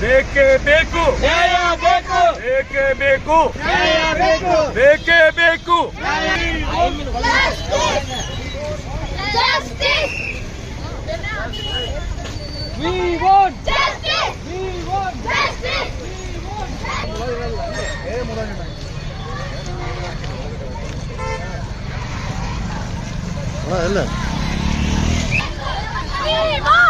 ಬೇಕೇ ಬೇಕು ನ್ಯಾಯ ಬೇಕು ಬೇಕೇ ಬೇಕು Justice! We want Justice! We want Justice! We want justice!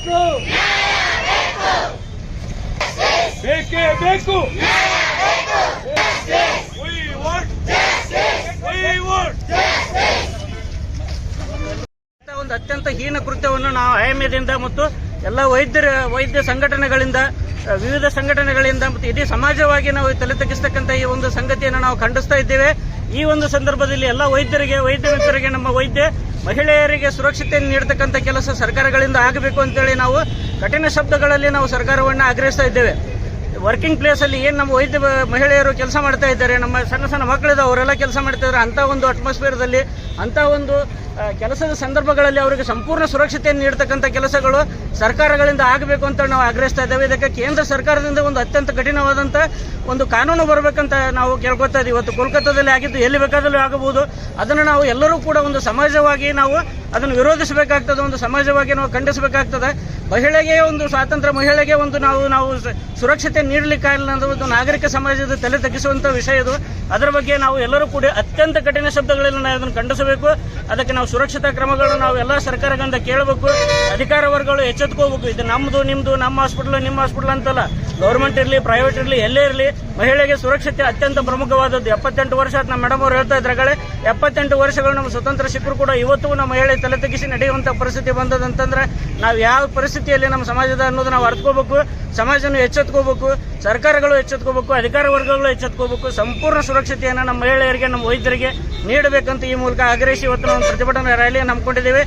ಬೇಕು. ಬೇಕೇ ಬೇಕು. ಒಂದು ಅತ್ಯಂತ ಹೀನ ಕೃತ್ಯವನ್ನು ನಾವು ಆಯಮ್ಯದಿಂದ ಮತ್ತು ಎಲ್ಲ ವೈದ್ಯರ ವೈದ್ಯ ಸಂಘಟನೆಗಳಿಂದ ವಿವಿಧ ಸಂಘಟನೆಗಳಿಂದ ಮತ್ತು ಇಡೀ ಸಮಾಜವಾಗಿ ನಾವು ತಲೆ ತಗ್ಗಿಸ್ತಕ್ಕಂಥ ಈ ಒಂದು ಸಂಗತಿಯನ್ನು ನಾವು ಖಂಡಿಸ್ತಾ ಇದ್ದೇವೆ. ಈ ಒಂದು ಸಂದರ್ಭದಲ್ಲಿ ಎಲ್ಲ ವೈದ್ಯರಿಗೆ ವೈದ್ಯ ಮಿತ್ರರಿಗೆ ನಮ್ಮ ವೈದ್ಯ ಮಹಿಳೆಯರಿಗೆ ಸುರಕ್ಷತೆಯನ್ನು ನೀಡತಕ್ಕಂಥ ಕೆಲಸ ಸರ್ಕಾರಗಳಿಂದ ಆಗಬೇಕು ಅಂತೇಳಿ ನಾವು ಕಠಿಣ ಶಬ್ದಗಳಲ್ಲಿ ನಾವು ಸರ್ಕಾರವನ್ನು ಆಗ್ರಹಿಸ್ತಾ ಇದ್ದೇವೆ. ವರ್ಕಿಂಗ್ ಪ್ಲೇಸ್ ಅಲ್ಲಿ ಏನ್ ನಮ್ಮ ವೈದ್ಯ, ಮಹಿಳೆಯರು ಕೆಲಸ ಮಾಡ್ತಾ ಇದ್ದಾರೆ, ನಮ್ಮ ಸಣ್ಣ ಸಣ್ಣ ಮಕ್ಕಳಿದ ಅವರೆಲ್ಲ ಕೆಲಸ ಮಾಡ್ತಾ ಇದ್ದಾರೆ ಅಂತ ಒಂದು ಅಟ್ಮಾಸ್ಫಿಯರ್ದಲ್ಲಿ ಅಂತ ಒಂದು ಕೆಲಸದ ಸಂದರ್ಭಗಳಲ್ಲಿ ಅವರಿಗೆ ಸಂಪೂರ್ಣ ಸುರಕ್ಷತೆಯನ್ನು ನೀಡತಕ್ಕಂಥ ಕೆಲಸಗಳು ಸರ್ಕಾರಗಳಿಂದ ಆಗಬೇಕು ಅಂತ ನಾವು ಆಗ್ರಹಿಸ್ತಾ ಇದ್ದೇವೆ. ಇದಕ್ಕೆ ಕೇಂದ್ರ ಸರ್ಕಾರದಿಂದ ಒಂದು ಅತ್ಯಂತ ಕಠಿಣವಾದಂಥ ಒಂದು ಕಾನೂನು ಬರಬೇಕಂತ ನಾವು ಕೇಳ್ಕೊತಾ ಇದ್ದೀವಿ. ಇವತ್ತು ಕೋಲ್ಕತ್ತಾದಲ್ಲಿ ಆಗಿದ್ದು ಎಲ್ಲಿ ಬೇಕಾದಲ್ಲೂ ಆಗಬಹುದು. ಅದನ್ನು ನಾವು ಎಲ್ಲರೂ ಕೂಡ ಒಂದು ಸಮಾಜವಾಗಿ ನಾವು ಅದನ್ನು ವಿರೋಧಿಸಬೇಕಾಗ್ತದೆ. ಒಂದು ಸಮಾಜವಾಗಿ ನಾವು ಖಂಡಿಸಬೇಕಾಗ್ತದೆ. ಮಹಿಳೆಗೆ ಒಂದು ಸ್ವಾತಂತ್ರ್ಯ, ಮಹಿಳೆಗೆ ಒಂದು ನಾವು ನಾವು ಸುರಕ್ಷತೆ ನೀಡಲಿಕ್ಕಾಗಿಲ್ಲ ಅನ್ನೋದು ಒಂದು ನಾಗರಿಕ ಸಮಾಜದ ತಲೆ ತಗ್ಗಿಸುವಂಥ ವಿಷಯ ಇದು. ಅದರ ಬಗ್ಗೆ ನಾವು ಎಲ್ಲರೂ ಕೂಡ ಅತ್ಯಂತ ಕಠಿಣ ಶಬ್ದಗಳಲ್ಲಿ ನಾವು ಅದನ್ನು ಖಂಡಿಸಬೇಕು. ಅದಕ್ಕೆ ನಾವು ಸುರಕ್ಷತಾ ಕ್ರಮಗಳು ನಾವು ಎಲ್ಲ ಸರ್ಕಾರಗಳಿಂದ ಕೇಳಬೇಕು, ಅಧಿಕಾರ ವರ್ಗಗಳು ಎಚ್ಚೆತ್ಕೋಬೇಕು. ಇದು ನಮ್ಮದು ನಿಮ್ಮದು ನಮ್ಮ ಹಾಸ್ಪಿಟಲ್ ನಿಮ್ಮ ಹಾಸ್ಪಿಟಲ್ ಅಂತಲ್ಲ. ಗೌರ್ಮೆಂಟ್ ಇರಲಿ ಪ್ರೈವೇಟ್ ಇರಲಿ, ಎಲ್ಲೇ ಇರಲಿ, ಮಹಿಳೆಗೆ ಸುರಕ್ಷತೆ ಅತ್ಯಂತ ಪ್ರಮುಖವಾದದ್ದು. ಎಪ್ಪತ್ತೆಂಟು ವರ್ಷ ಆಯ್ತು ನಮ್ಮ ಮೇಡಮ್ ಅವರು ಹೇಳ್ತಾ ಇದ್ರಾಗಲೇ ಎಪ್ಪತ್ತೆಂಟು ವರ್ಷಗಳು ನಮ್ಮ ಸ್ವತಂತ್ರ ಸಿಕ್ಕರು ಕೂಡ ಇವತ್ತು ನಮ್ಮ ಮಹಿಳೆ ತಲೆ ತಗ್ಗಿಸಿ ನಡೆಯುವಂತ ಪರಿಸ್ಥಿತಿ ಬಂದದಂತಂದ್ರೆ, ನಾವು ಯಾವ ಪರಿಸ್ಥಿತಿಯಲ್ಲಿ ನಮ್ಮ ಸಮಾಜದ ಅನ್ನೋದು ನಾವು ಅರ್ಥಕೋಬೇಕು ಸಮಾಜನ ಎಚ್ಚೆತ್ಕೋಬೇಕು, ಸರ್ಕಾರಗಳು ಎಚ್ಚೆತ್ಕೋಬೇಕು, ಅಧಿಕಾರ ವರ್ಗಗಳು ಎಚ್ಚೆತ್ಕೋಬೇಕು, ಸಂಪೂರ್ಣ ಸುರಕ್ಷತೆಯನ್ನು ನಮ್ಮ ಮಹಿಳೆಯರಿಗೆ, ನಮ್ಮ ವೈದ್ಯರಿಗೆ ನೀಡಬೇಕಂತ ಈ ಮೂಲಕ ಆಗ್ರಹಿಸಿ ಇವತ್ತು ನಾವು ಪ್ರತಿಭಟನಾ ರ್ಯಾಲಿಯನ್ನು ಹಮ್ಮಿಕೊಂಡಿದ್ದೇವೆ.